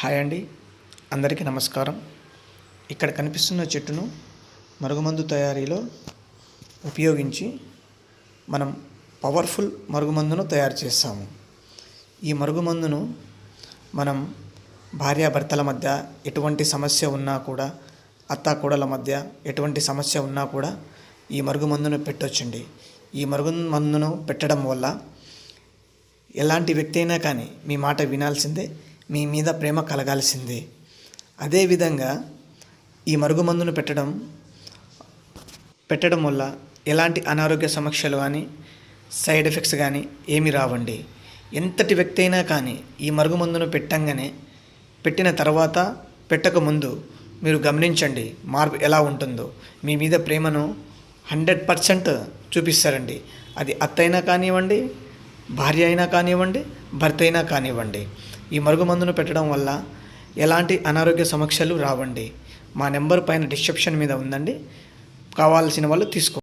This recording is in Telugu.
హాయ్ అండి. అందరికీ నమస్కారం. ఇక్కడ కనిపిస్తున్న చెట్టును మరుగుమందు తయారీలో ఉపయోగించి మనం పవర్ఫుల్ మరుగుమందును తయారు చేస్తాము. ఈ మరుగుమందును మనం భార్యాభర్తల మధ్య ఎటువంటి సమస్య ఉన్నా కూడా అత్తాకూడల మధ్య ఎటువంటి సమస్య ఉన్నా కూడా ఈ మరుగుమందును పెట్టొచ్చండి. ఈ మరుగుమందును పెట్టడం వల్ల ఎలాంటి వ్యక్తి అయినా కానీ మీ మాట వినాల్సిందే. మీ మీద ప్రేమ కలగాల్సిందే. అదేవిధంగా ఈ మరుగుమందును పెట్టడం పెట్టడం వల్ల ఎలాంటి అనారోగ్య సమస్యలు కానీ సైడ్ ఎఫెక్ట్స్ కానీ ఏమి రావండి. ఎంతటి వ్యక్తి అయినా కానీ ఈ మరుగుమందును పెట్టంగానే పెట్టిన తర్వాత పెట్టకముందు మీరు గమనించండి మార్పు ఎలా ఉంటుందో. మీ మీద ప్రేమను హండ్రెడ్ పర్సెంట్ చూపిస్తారండి. అది అత్త అయినా కానివ్వండి భార్య అయినా కానివ్వండి భర్త అయినా కానివ్వండి. ఈ మరుగుమందును పెట్టడం వల్ల ఎలాంటి అనారోగ్య సమస్యలు రావండి. మా నెంబర్ పైన డిస్క్రిప్షన్ మీద ఉందండి. కావాల్సిన వాళ్ళు తీసుకో